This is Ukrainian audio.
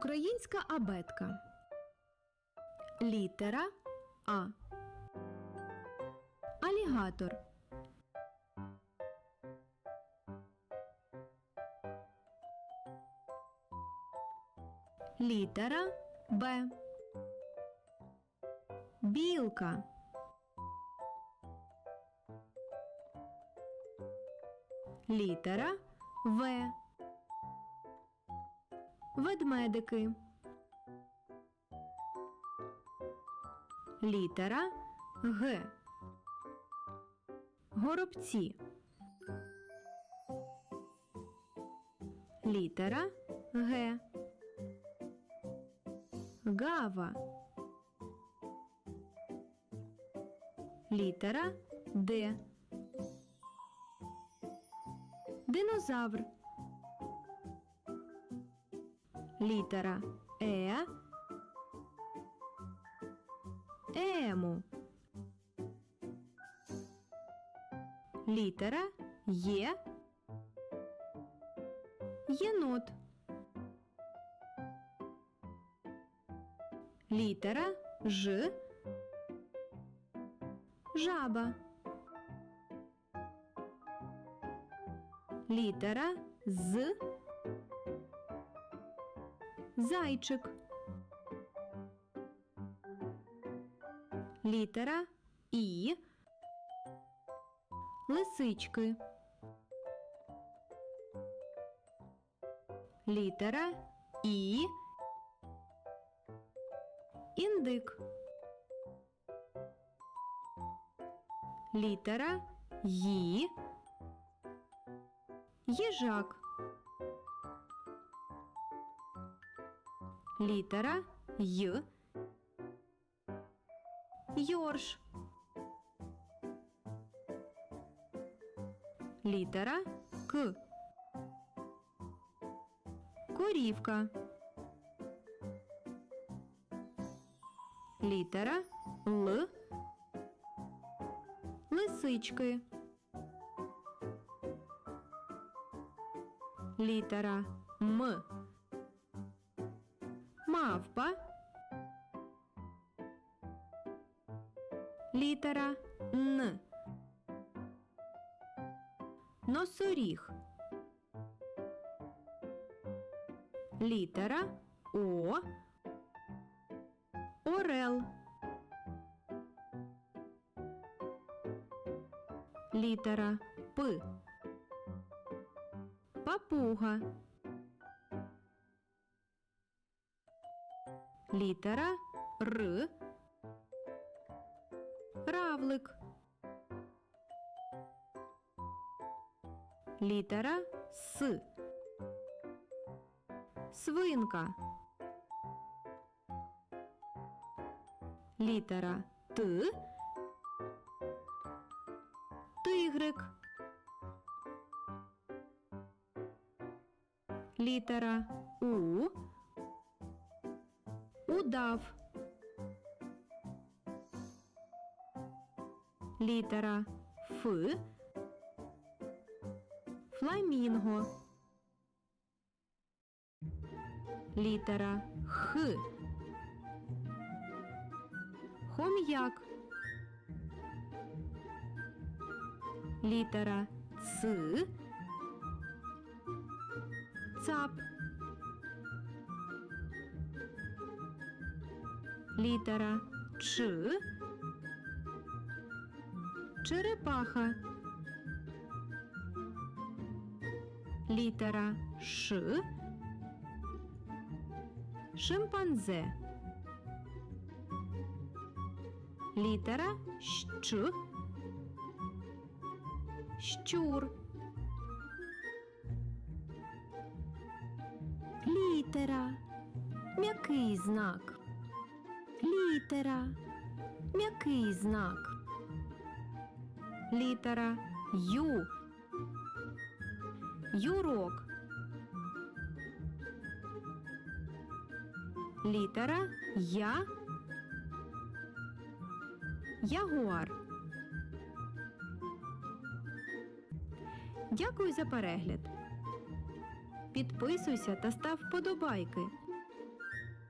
Українська абетка. Літера А. Алігатор. Літера Б. Білка. Літера В. Ведмедики. Літера Г. Горобці. Літера Г. Гава. Літера Д. Динозавр. Літера Е. Ему. Літера Є. Єнот. Літера Ж. Жаба. Літера З. Зайчик. Літера І. Лисички. Літера І. Індик. Літера Ї. Їжак. Літера Й. Йорш. Літера К. Корівка. Літера Л. Лисички. Літера М. Мавпа. Літера Н. Носоріг. Літера О. Орел. Літера П. Папуга. Літера Р. Равлик. Літера С. Свинка. Літера Т. Тигрик. Літера У. Удав. Літера Ф. Фламінго. Літера Х. Хом'як. Літера Ц. Цап. Літера Ч. Черепаха. Літера Ш. Шимпанзе. Літера Щ. Щур. Літера. М'який знак. Літера. М'який знак. Літера Ю. Юрок. Літера Я. Ягуар. Дякую за перегляд. Підписуйся та став вподобайки.